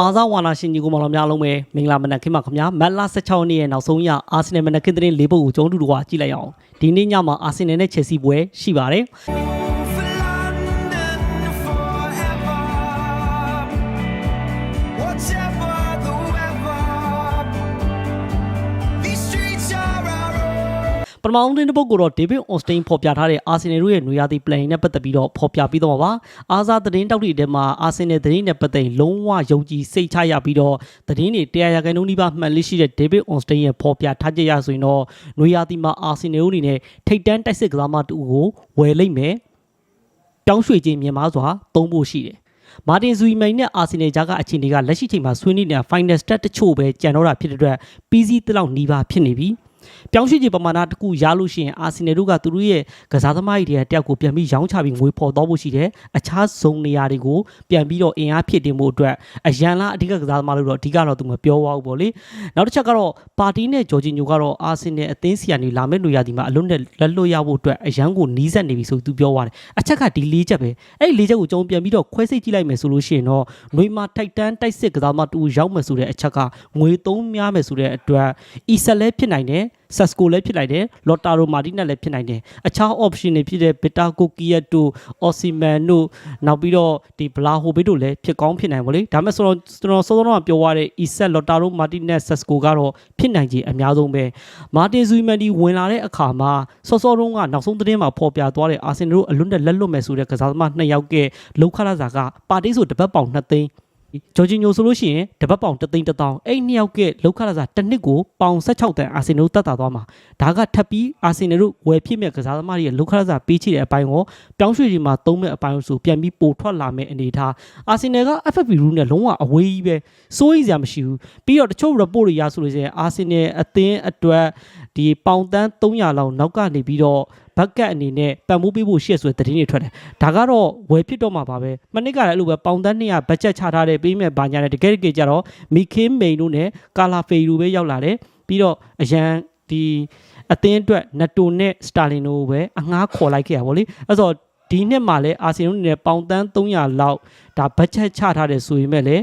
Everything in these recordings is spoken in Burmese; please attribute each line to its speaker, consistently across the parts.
Speaker 1: အားစားဝါနာရှင်ကြီးကိုမတော်များလုံးပဲမင်္ဂလာမနက်ခင်းပါခင်ဗျာမတ်လ16ရက်နေ့ရဲ့နောက်ဆုံးရအာဆင်နယ်မနက်ခင်းသတင်း၄ပုဒ်ကိုကျွန်တော်တို့ကကြည့်လိုက်အောင်ဒီနေ့ညမှာအာဆင်နယ်နဲ့ချယ်ဆီပွဲရှိပါတယ် ပထမဦးသတင်းတစ်ပုဒ်ကိုတော့ဒေးဗစ်အော်စတိန်ဖော်ပြထားတဲ့အာဆင်နယ်တို့ရဲ့နွေရာသီပလန်နဲ့ပတ်သက်ပြီးတော့ဖော်ပြပြီးတော့မှာပါအားစားသတင်းတောက်တွေထဲမှာအာဆင်နယ်သတင်းနဲ့ပတ်သက်ရင်လုံးဝယုံကြည်စိတ်ချရပြီးတော့သတင်းတွေတရားရဂန်နှုန်းဒီပါမှန်လေးရှိတဲ့ဒေးဗစ်အော်စတိန်ရဲ့ဖော်ပြထားချက်ရဆိုရင်တော့နွေရာသီမှာအာဆင်နယ်တို့အနေနဲ့ထိတ်တန်းတိုက်စစ်ကစားမတူကိုဝယ်လိုက်မယ်တောင်းရွှေ့ခြင်းမြန်မာစွာသုံးဖို့ရှိတယ်။မာတင်ဇူီမိန်နဲ့အာဆင်နယ်ကြားကအခြေအနေကလက်ရှိချိန်မှာဆွေးနွေးနေတဲ့ final step တချို့ပဲကြံတော့တာဖြစ်တဲ့အတွက်ပြီးစီးတလောက်နီးပါးဖြစ်နေပြီ။ ပြောင်းရွှေ့ခြင်းပမာဏတစ်ခုရလို့ရှိရင်အာဆင်နယ်တို့ကသူတို့ရဲ့ကစားသမားတွေတယောက်ကိုပြန်ပြီးရောင်းချပြီးငွေဖော်တော့ဖို့ရှိတယ်။အခြားဇုံနေရာတွေကိုပြန်ပြီးတော့အင်အားဖြစ်တင်ဖို့အတွက်အရန်လားအဓိကကစားသမားလို့တော့အဓိကတော့သူမပြောပါဘူးပေါ့လေ။နောက်တစ်ချက်ကတော့ပါတီနဲ့ဂျော်ဂျီညိုကတော့အာဆင်နယ်အသင်းစီကနေလာမယ့်လူရသည်မှာအလွတ်နဲ့လက်လွတ်ရဖို့အတွက်အရန်ကိုနီးစပ်နေပြီဆိုသူပြောသွားတယ်။အချက်ကဒီလေးချက်ပဲ။အဲ့ဒီလေးချက်ကိုကျွန်တော်ပြန်ပြီးတော့ခွဲစိတ်ကြည့်လိုက်မယ်ဆိုလို့ရှိရင်တော့ຫນွေမှာထိုက်တန်းတိုက်စစ်ကစားမတူရောက်မယ်ဆိုတဲ့အချက်ကငွေသုံးများမယ်ဆိုတဲ့အတွက်အီဆက်လည်းဖြစ်နိုင်တယ်။ Sasco လည်းဖြစ်နိုင်တယ်။ Lotaro Martinez လည်းဖြစ်နိုင်တယ်။အခြား option တွေဖြစ်တဲ့ Beta Kokiet တို့ Osimhen တို့နောက်ပြီးတော့ဒီ Blahovic တို့လည်းဖြစ်ကောင်းဖြစ်နိုင်ပါလေ။ဒါမဲ့ဆိုတော့ကျွန်တော်စောစောကပြောရတဲ့ Isak Lotaro Martinez Sasco ကတော့ဖြစ်နိုင်ခြင်းအများဆုံးပဲ။ Martin Zubimendi ဝင်လာတဲ့အခါမှာစောစောတုန်းကနောက်ဆုံးသတင်းမှာဖော်ပြသွားတဲ့အာဆင်နယ်တို့အလွတ်နဲ့လက်လွတ်မယ်ဆိုတဲ့ကစားသမားနှစ်ယောက်ကလောက်ခလာစာကပါတီဆိုတပတ်ပေါင်2သိန်း ဂျော်ဂျီညိုဆိုလို့ရှိရင်တပတ်ပေါင်3သိန်း1000အဲ့နှစ်ယောက်ကလောက်ကလာစာတစ်နှစ်ကိုပေါင်16တန်အာဆင်နယ်တို့တက်တာသွားမှာဒါကထပ်ပြီးအာဆင်နယ်တို့ဝယ်ဖြစ်မဲ့ကစားသမားတွေရဲ့လောက်ကလာစာပေးချတဲ့အပိုင်းကိုပြောင်းရွှေ့ဒီမှာသုံးမဲ့အပိုင်းဆိုပြန်ပြီးပိုထွက်လာမဲ့အနေထားအာဆင်နယ်က FFP rule နဲ့လုံးဝအဝေးကြီးပဲစိုးရိမ်စရာမရှိဘူးပြီးတော့တချို့ report တွေရဆိုလို့ရှိရင်အာဆင်နယ်အသင်းအတွက် ဒီပေါင်တန်း300လောက်နောက်ကနေပြီးတော့ဘက်ကတ်အနေနဲ့ပံ့ပိုးပေးဖို့ရှေ့ဆိုတဲ့သတင်းတွေထွက်တယ်ဒါကတော့ဝယ်ဖြစ်တော့မှာပါပဲမနစ်ကလည်းအဲ့လိုပဲပေါင်တန်း200ဘတ်ဂျက်ချထားတဲ့ပေးမဲ့ဘာညာနဲ့တကယ်တကယ်ကြတော့မီခင်းမိန်တို့နဲ့ကာလာဖေလူပဲရောက်လာတယ်ပြီးတော့အရန်ဒီအသင်းအတွက်နတိုနဲ့စတာလင်တို့ပဲအငှားခေါ်လိုက်ခဲ့ရပါဗောလေအဲ့ဆိုဒီနှစ်မှာလဲအာဆီယံတို့နဲ့ပေါင်တန်း300လောက်ဒါဘတ်ဂျက်ချထားတယ်ဆိုရင်မဲ့လေ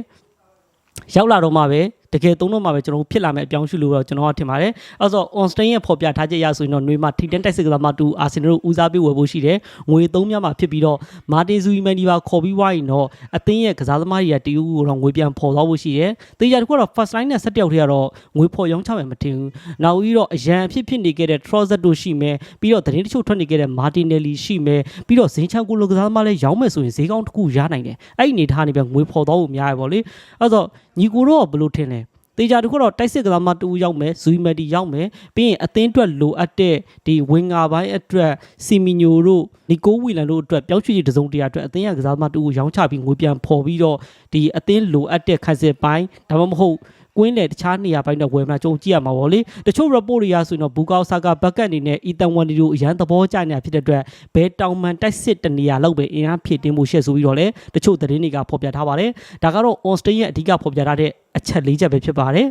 Speaker 1: ရောက်လာတော့မှပဲတ ကယ်သုံးတော့မှပဲကျွန်တော်တို့ဖြစ်လာမယ့်အပြောင်းအရွှေ့လို့တော့ကျွန်တော်ကထင်ပါတယ်။အဲဆို on stain ရဲ့ဖော်ပြထားချက်အရဆိုရင်တော့ຫນွေမှာထိတန်းတိုက်စစ်ကစားမတူအာဆင်နယ်တို့ဦးစားပေးဝယ်ဖို့ရှိတယ်။ငွေသုံးများမှာဖြစ်ပြီးတော့မာတင်ဇူီမန်ဒီပါခေါ်ပြီးွားရင်တော့အသင်းရဲ့ကစားသမားတွေကတယူကိုတော့ငွေပြန်ဖော်သွားဖို့ရှိတယ်။တေချာတခုကတော့ first line နဲ့ဆက်တယောက်တည်းကတော့ငွေဖော်ရောင်းချမယ်မထင်ဘူး။နောက်ပြီးတော့အရန်အဖြစ်ဖြစ်နေခဲ့တဲ့ Trossard တို့ရှိမယ်။ပြီးတော့သတင်းတချို့ထွက်နေခဲ့တဲ့ Martinelli ရှိမယ်။ပြီးတော့ဇင်းချန်ကိုလိုကစားသမားလည်းရောင်းမယ်ဆိုရင်ဈေးကောင်းတစ်ခုရနိုင်တယ်။အဲ့ဒီအနေထားနေပြန်ငွေဖော်သွားဖို့များရပါလေ။အဲဆို ညီကိုတော့ဘယ်လိုထင်လဲ။တေချာတခုတော့တိုက်စစ်ကစားမတူရောက်မယ်ဇူမက်တီရောက်မယ်ပြီးရင်အသင်းအတွက်လိုအပ်တဲ့ဒီဝင်ငါပိုင်းအတွက်စီမီညိုတို့နီကိုဝီလန်တို့အတွက်ပြောင်းရွှေ့ရေးတစုံတရာအတွက်အသင်းရကစားမတူကိုရောင်းချပြီးငွေပြန်ဖော်ပြီးတော့ဒီအသင်းလိုအပ်တဲ့ခန်းစစ်ပိုင်းဒါမှမဟုတ် ကွင်းလေတခြားနေရာပိုင်းတော့ဝယ်မလားကြုံကြည့်ရမှာပေါ့လေတချို့ report တွေရဆိုရင်တော့ဘူကောက်ဆာကဘက်ကတ်အနေနဲ့အီတန်ဝန်ဒီတို့အရန်သဘောကျနေတာဖြစ်တဲ့အတွက်ဘဲတောင်မှန်တိုက်စစ်တနေရာလောက်ပဲအင်အားဖြည့်တင်းမှုရှက်ဆိုပြီးတော့လေတချို့သတင်းတွေကဖော်ပြထားပါတယ်ဒါကတော့ on stage ရဲ့အဓိကဖော်ပြထားတဲ့အချက်၄ချက်ပဲဖြစ်ပါတယ်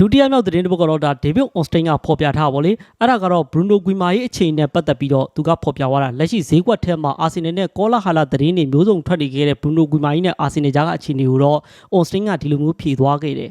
Speaker 1: ဒုတိယမြောက်သတင်းတစ်ပုဒ်ကတော့ဒါဒေးဗစ်အွန်စတိန်ကဖော်ပြထားပါဗောလေအဲ့ဒါကတော့ဘရူနိုဂွီမာရဲ့အခြေအနေနဲ့ပတ်သက်ပြီးတော့သူကဖော်ပြသွားတာလက်ရှိဈေးကွက်ထဲမှာအာဆင်နယ်နဲ့ကောလာဟာလာသတင်းတွေမျိုးစုံထွက်နေခဲ့တဲ့ဘရူနိုဂွီမာကြီးနဲ့အာဆင်နယ်ကြားကအခြေအနေကိုတော့အွန်စတိန်ကဒီလိုမျိုးဖြေသွားခဲ့တယ်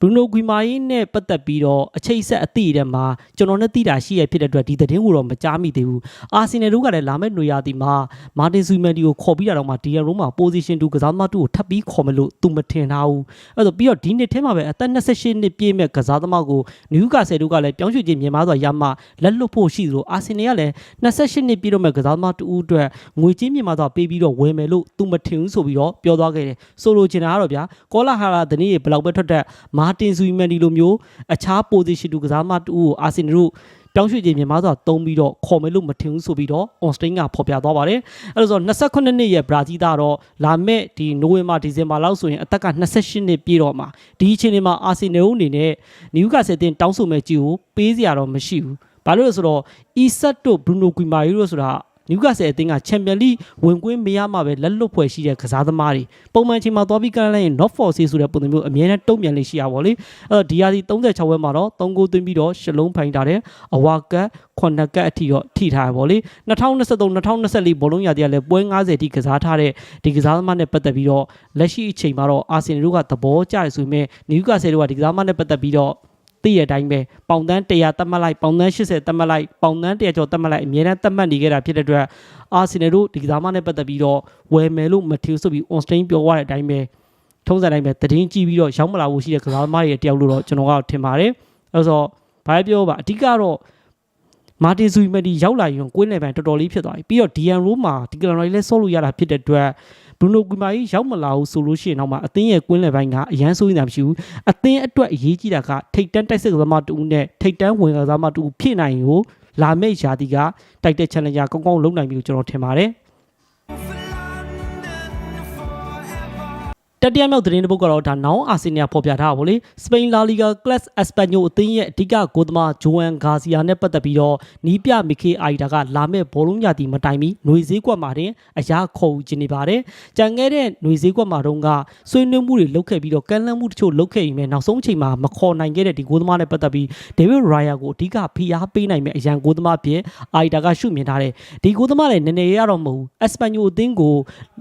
Speaker 1: ဘရူနိုဂွီမာကြီးနဲ့ပတ်သက်ပြီးတော့အချိတ်ဆက်အသည့်ထဲမှာကျွန်တော်နဲ့သိတာရှိရဖြစ်တဲ့အတွက်ဒီသတင်းကိုတော့မကြားမိသေးဘူးအာဆင်နယ်တို့ကလည်းလာမယ့်ຫນွေရာသီမှာမာတင်ဆူမန်ဒီကိုခေါ်ပြီးတာတော့မှဒီရန်ရုံးမှာ position 2ကစားသမားတူကိုထပ်ပြီးခေါ်မလို့သူမထင်ထားဘူးအဲ့တော့ပြီးတော့ဒီနှစ်ထဲမှာပဲအသက်28နှစ်ပြည့်မဲ့ကစားသမားကိုနယူကာဆယ်တို့ကလည်းပြောင်းရွှေ့ခြင်းမြန်မာဆိုတာရမှလက်လွတ်ဖို့ရှိသလိုအာဆင်နယ်ကလည်း28နှစ်ပြည့်တော့မဲ့ကစားသမားတူအတွက်ငွေချင်းမြန်မာဆိုတာပေးပြီးတော့ဝယ်မယ်လို့သူမထင်ဘူးဆိုပြီးတော့ပြောသွားခဲ့တယ်ဆိုလိုချင်တာကတော့ဗျာကောလာဟာလာဒနီရေဘယ်လောက်ပဲထွက်တဲ့မာတင်ဆူမန်ဒီလိုမျိုးအခြား position တူကစားသမားတူကိုအာဆင်နယ်တို့ပြောင်းရွှေ့ခြင်းမြန်မာဆိုတာတုံးပြီးတော့ခေါ်မယ်လို့မထင်ဘူးဆိုပြီးတော့ on stain ကဖော်ပြသွားပါတယ်အဲ့ဒါဆို28နှစ်ရဲ့ဘရာဇီးသားတော့လာမဲ့ဒီနိုဝင်ဘာဒီဇင်ဘာလောက်ဆိုရင်အသက်က28နှစ်ပြည့်တော့မှာဒီအချိန်ဒီမှာအာဆင်နယ်အနေနဲ့နယူကာဆယ်တင်တောင်းဆိုမဲ့ကြီးကိုပေးစရာတော့မရှိဘူးဘာလို့လဲဆိုတော့ Isak တို့ Bruno Guimaraes တို့ဆိုတာ နယူကာဆယ်အသင်းကချန်ပီယံလိဝင်ကွင်းမရမှပဲလက်လွတ်ဖွဲ့ရှိတဲ့ကစားသမားတွေပုံမှန်ချိန်မှာသွားပြီးကမ်းလှမ်းရင် not for sale ဆိုတဲ့ပုံစံမျိုးအများနဲ့တုံ့ပြန်လေးရှိရပါဘောလေအဲ့တော့ဒီယာဒီ36ဝက်မှာတော့3ဂိုးသွင်းပြီးတော့ရှလုံးဖိုင်ထားတယ်အဝါကတ်9ကတ်အထိတော့ထိထားရပါဘောလေ2023 2024ဘောလုံးရာသီကလည်းပွဲ90အထိကစားထားတဲ့ဒီကစားသမားနဲ့ပတ်သက်ပြီးတော့လက်ရှိအချိန်မှာတော့အာဆင်နယ်တို့ကသဘောကျတယ်ဆိုပေမဲ့နယူကာဆယ်တို့ကဒီကစားသမားနဲ့ပတ်သက်ပြီးတော့ သိရတဲ့အတိုင်းပဲပေါင်တန်း100တတ်မှတ်လိုက်ပေါင်တန်း80တတ်မှတ်လိုက်ပေါင်တန်း100ကျော်တတ်မှတ်လိုက်အမြဲတမ်းတတ်မှတ်နေခဲ့တာဖြစ်တဲ့အတွက်အာဆင်နယ်တို့ဒီကစားမနဲ့ပတ်သက်ပြီးတော့ဝယ်မယ်လို့မထီဆိုပြီး on stain ပြောရတဲ့အတိုင်းပဲထုံးစံတိုင်းပဲတည်င်းကြည့်ပြီးတော့ရောက်မလာဘူးရှိတဲ့ကစားသမားတွေရဲ့တယောက်လို့တော့ကျွန်တော်ကထင်ပါတယ်အဲဆိုတော့ဘာပဲပြောပါအဓိကတော့ မာတင်ဇူမက်ဒီရောက်လာရင်ကွင်းလေပန်တော်တော်လေးဖြစ်သွားပြီပြီးတော့ DN ရိုးမှာဒီကလန်ရိုင်းလဲဆော့လို့ရတာဖြစ်တဲ့အတွက်ဘရူနိုကွီမာကြီးရောက်မလာဘူးဆိုလို့ရှိရင်တော့မှအသင်းရဲ့ကွင်းလေပိုင်းကအရန်ဆိုးနေတာမရှိဘူးအသင်းအတွက်အရေးကြီးတာကထိတ်တန်းတိုက်စစ်ကစားမတူနဲ့ထိတ်တန်းဝင်ကစားမတူဖြစ်နိုင်ကိုလာမယ့်ရာသီကတိုက်တဲ့ challenger ကောင်းကောင်းလုပ်နိုင်ပြီလို့ကျွန်တော်ထင်ပါတယ် တတိယမြောက်သတင်းတစ်ပုဒ်ကတော့ဒါနောင်အာဆင်နယ်ဖော်ပြထားတာဗောလေစပိန်လာလီဂါကလပ်အက်စပန်ညိုအသင်းရဲ့အဓိကဂိုးသမားဂျိုဝမ်ဂါစီယာနဲ့ပတ်သက်ပြီးတော့နီးပြမီခေအိုင်တာကလာမဲ့ဘောလုံးညာတီမတိုင်မီຫນွေစည်းကွက်မှာတင်အရာခေါ်ယူခြင်းနေပါတယ်ကြံခဲ့တဲ့ຫນွေစည်းကွက်မှာတော့ကဆွေးနွေးမှုတွေလုပ်ခဲ့ပြီးတော့ကမ်းလှမ်းမှုတချို့လုပ်ခဲ့ပြီးမဲ့နောက်ဆုံးအချိန်မှာမခေါ်နိုင်ခဲ့တဲ့ဒီဂိုးသမားနဲ့ပတ်သက်ပြီးဒေးဗစ်ရိုင်ယာကိုအဓိကဖိအားပေးနိုင်မဲ့အရန်ဂိုးသမားဖြစ်အိုင်တာကရှုမြင်ထားတယ်ဒီဂိုးသမားလည်းနည်းနည်းရတော့မဟုတ်ဘူးအက်စပန်ညိုအသင်းကို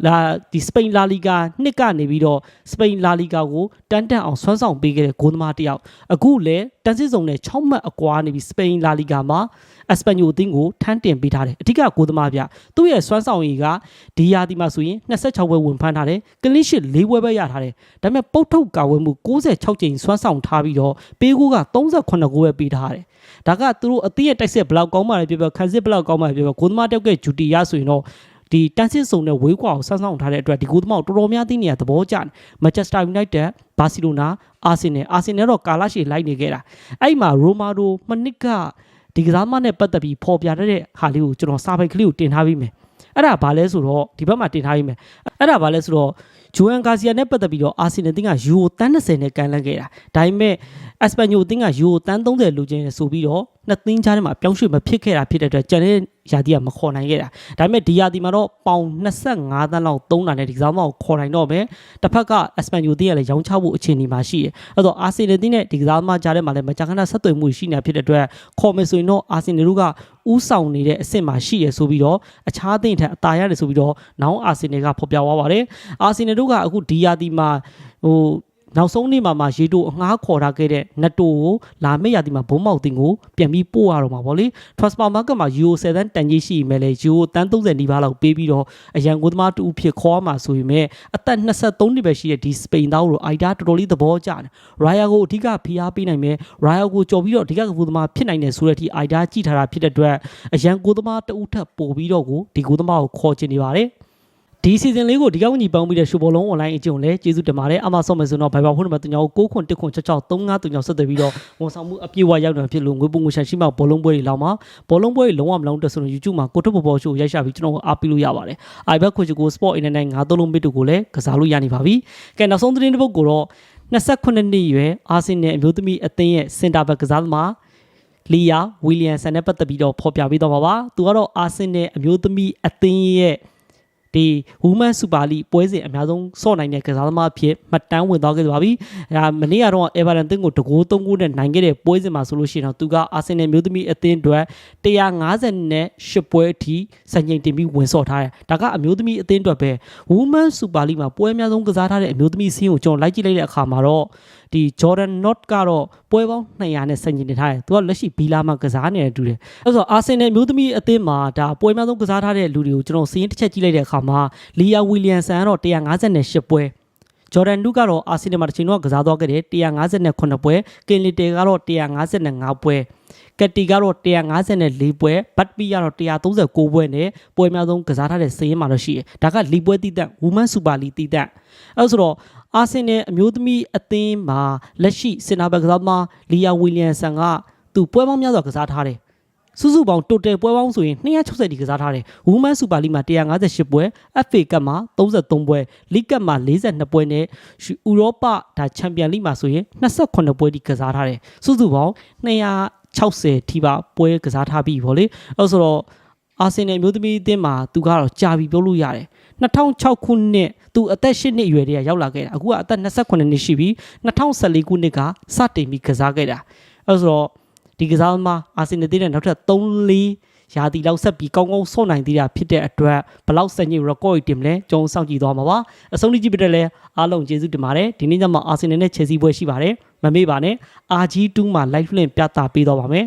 Speaker 1: လာဒီစပိန်လာလီဂါနှစ်ကနေပြီးတော့ ့စပိန်လာလီဂါကိုတန်းတန်းအောင်ဆွမ်းဆောင်ပေးခဲ့တဲ့ဂိုးသမားတစ်ယောက်အခုလည်းတန်းစစ်စုံနဲ့6မှတ်အကွာနေပြီးစပိန်လာလီဂါမှာအက်စပန်ညိုအသင်းကိုထမ်းတင်ပေးထားတယ်အဓိကဂိုးသမားပြသူ့ရဲ့ဆွမ်းဆောင်ရည်ကဒီယာဒီမှာဆိုရင်26ပွဲဝင်ဖမ်းထားတယ်ကလစ်ရှစ်၄ပွဲပဲရထားတယ်ဒါပေမဲ့ပုတ်ထုတ်ကာဝဲမှု66ကြိမ်ဆွမ်းဆောင်ထားပြီးတော့ပေးကိုက38ဂိုးပဲပေးထားတယ်ဒါကသူတို့အသင်းရဲ့တိုက်စစ်ဘလောက်ကောင်းမှလည်းပြောပြောခန်းစစ်ဘလောက်ကောင်းမှလည်းပြောပြောဂိုးသမားတောက်ကဂျူတီရဆိုရင်တော့ ဒီတန်စစ်စုံနဲ့ဝေးကွာကိုဆန်းဆောင်ထားတဲ့အတွက်ဒီဂိုးသမားကိုတော်တော်များသိနေရသဘောကျတယ်မန်ချက်စတာယူနိုက်တက်ဘာစီလိုနာအာဆင်နယ်အာဆင်နယ်တော့ကာလာရှီလိုက်နေခဲ့တာအဲ့မှာရိုမာဒိုမနစ်ကဒီကစားမနဲ့ပတ်သက်ပြီးပေါ်ပြတဲ့ဟာလေးကိုကျွန်တော်စာပိုက်ကလေးကိုတင်ထားပြီးမယ်အဲ့ဒါဘာလဲဆိုတော့ဒီဘက်မှာတင်ထားပြီးမယ်အဲ့ဒါဘာလဲဆိုတော့ဂျိုအန်ဂါစီယာနဲ့ပတ်သက်ပြီးတော့အာဆင်နယ်တင်းကယူကိုတန်း20နဲ့ကန်လန့်ခဲ့တာဒါပေမဲ့အက်စပန်ညိုတင်းကယူကိုတန်း30လိုချင်တယ်ဆိုပြီးတော့နှစ်သင်းကြားထဲမှာပြောင်းရွှေ့မဖြစ်ခဲ့တာဖြစ်တဲ့အတွက်ကျန်တဲ့ ယာတီကမခေါ်နိုင်ခဲ့တာဒါပေမဲ့ဒီယာတီမှာတော့ပေါင်25သန်းလောက်သုံးတာနဲ့ဒီကစားမကိုခေါ်နိုင်တော့မယ်တစ်ဖက်ကအက်စပန်ညိုတင်းကလည်းရောင်းချဖို့အခြေအနေမှာရှိတယ်အဲ့တော့အာဆင်နယ်တင်းနဲ့ဒီကစားမကြားထဲမှာလည်းမကြာခဏဆက်သွယ်မှုရှိနေတာဖြစ်တဲ့အတွက်ခေါ်မယ်ဆိုရင်တော့အာဆင်နယ်တို့ကဥဆောင်နေတဲ့အဆင့်မှာရှိရဆိုပြီးတော့အခြားသင်းထက်အသာရတယ်ဆိုပြီးတော့နောင်အာဆင်နယ်ကဖော်ပြသွားပါတယ်အာဆင်နယ်တို့ကအခုဒီယာတီမှာဟို နောက်ဆုံးနေ့မှာမှရေတိုအငှားခေါ်ထားခဲ့တဲ့နတိုကိုလာမယ့်ရာသီမှာဘုံမောက်တင်ကိုပြန်ပြီးပို့ရတော့မှာပေါ့လေ transfer market မှာ euro 7တန်တန်ကြီးရှိမယ်လေ euro တန်း30နီးပါးလောက်ပေးပြီးတော့အရန်ကိုသမားတူဖြစ်ခေါ်မှာဆိုရင်မဲ့အသက်23နှစ်ပဲရှိတဲ့ဒီစပိန်သားတို့အိုက်ဒါတော်တော်လေးသဘောကျတယ် Raya ကိုအဓိကဖိအားပေးနိုင်မယ် Raya ကိုကြော်ပြီးတော့အဓိကကပူသမားဖြစ်နိုင်တယ်ဆိုတဲ့အထိအိုက်ဒါကြည့်ထားတာဖြစ်တဲ့အတွက်အရန်ကိုသမားတဦးထပ်ပို့ပြီးတော့ကိုဒီကိုသမားကိုခေါ်ချင်နေပါတယ် ဒီ season လေးကိုဒီကောင်းကြီးပေါင်းပြီးတဲ့ရှုဘောလုံး online အကျုံလည်းကျေးဇူးတင်ပါတယ်အမဆော့မယ်ဆိုတော့ Viber ဖုန်းနံပါတ်3ကို9ခွန်1ခွန်66 35 3ဆက်သွယ်ပြီးတော့ဝန်ဆောင်မှုအပြည့်အဝရောက်တယ်ဖြစ်လို့ငွေပုံငွေရှာရှိမှဘောလုံးပွဲတွေလောက်မှာဘောလုံးပွဲတွေလုံးဝမလုံးတက်ဆိုတော့ YouTube မှာကိုထုတ်ပေါ်ပေါ်ရှိုးရိုက်ရှာပြီးကျွန်တော်အားပေးလို့ရပါတယ် iBet ခွန်ချကို Sport Internet ငါးသုံးလုံးမစ်တို့ကိုလည်းကစားလို့ရနေပါပြီကဲနောက်ဆုံးသတင်းတစ်ပုဒ်ကိုတော့28နှစ်ရွယ်အာဆင်နယ်အမျိုးသမီးအသင်းရဲ့စင်တာဘက်ကစားသမားလီယာဝီလီယမ်ဆန်နဲ့ပတ်သက်ပြီးတော့ဖော်ပြပေးတော့ပါပါသူကတော့အာဆင်နယ်အမျိုးသမီးအသင်းရဲ့ ဒီ Women Super League ပွဲစဉ်အများဆုံးစော့နိုင်တဲ့ကစားသမားအဖြစ်မှတ်တမ်းဝင်သွားခဲ့ပါပြီ။အဲမနေ့ကတော့ Everton တင်းကိုတကိုး3ဂိုးနဲ့နိုင်ခဲ့တဲ့ပွဲစဉ်မှာဆိုလို့ရှိရင်တော့သူက Arsenal မျိုးသမီးအသင်းအတွက်158ပွဲအထိစံချိန်တင်ပြီးဝင်ဆော့ထားတယ်။ဒါကအမျိုးသမီးအသင်းအတွက်ပဲ Women Super League မှာပွဲအများဆုံးကစားထားတဲ့အမျိုးသမီးစင်းကိုကျွန်တော်လိုက်ကြည့်လိုက်တဲ့အခါမှာတော့ဒီ Jordan Not ကတော့ပွဲပေါင်း200နဲ့စံချိန်တင်ထားတယ်။သူကလက်ရှိဘီလာမှာကစားနေတယ်တူတယ်။အဲဆိုတော့ Arsenal မျိုးသမီးအသင်းမှာဒါပွဲအများဆုံးကစားထားတဲ့လူတွေကိုကျွန်တော်စီးရင်တစ်ချက်ကြည့်လိုက်တဲ့အခါမှာ Leah Williamson ကတော့158ပွဲဂျော်ဒန်လူကတော့အာဆင်နယ်မှာတစ်ချိန်တော့ကစားသွားခဲ့တယ်158ပွဲကင်လီတေကတော့155ပွဲကက်တီကတော့154ပွဲဘတ်ပီကတော့139ပွဲနဲ့ပွဲအများဆုံးကစားထားတဲ့စည်ရင်မှာတော့ရှိတယ်ဒါကလီပွဲတိတက် Women Super League တိတက်အဲဆိုတော့အာဆင်နယ်အမျိုးသမီးအသင်းမှာလက်ရှိစင်နာဘက်ကစားသမားလီယာဝီလီယမ်ဆန်ကသူပွဲပေါင်းများစွာကစားထားတယ်စုစုပေါင်း total ပွဲပေါင်းဆိုရင်260ဒီကစားထားတယ်။ Women Super League မှာ158ပွဲ၊ FA Cup မှာ33ပွဲ၊ League Cup မှာ42ပွဲနဲ့ဥရောပဒါ Champion League မှာဆိုရင်28ပွဲဒီကစားထားတယ်။စုစုပေါင်း260ထိပါပွဲကစားထားပြီဗောလေ။အဲဆိုတော့အာဆင်နယ်အမျိုးသမီးအသင်းမှာသူကတော့ကြာပြီပြောလို့ရတယ် 2006ခုနှစ်သူအသက်8နှစ်အရွယ်တည်းကရောက်လာခဲ့တာအခုကအသက်28နှစ်ရှိပြီ2014ခုနှစ်ကစတင်ပြီးကစားခဲ့တာအဲဆိုတော့ဒီကစားသမားအာဆင်နယ်အသင်းနဲ့နောက်ထပ်3-4ရာသီလောက်ဆက်ပြီးကောင်းကောင်းဆော့နိုင်သေးတာဖြစ်တဲ့အတွက်ဘယ်လောက်စံချိန် record တင်မလဲကျွန်တော်စောင့်ကြည့်သွားမှာပါအဆုံးထိကြည့်ပြတဲ့လဲအားလုံးကျေးဇူးတင်ပါတယ်ဒီနေ့ညမှာအာဆင်နယ်နဲ့ချယ်ဆီပွဲရှိပါတယ်မမေ့ပါနဲ့ RG2 မှာ live link ပြသပေးတော့ပါမယ်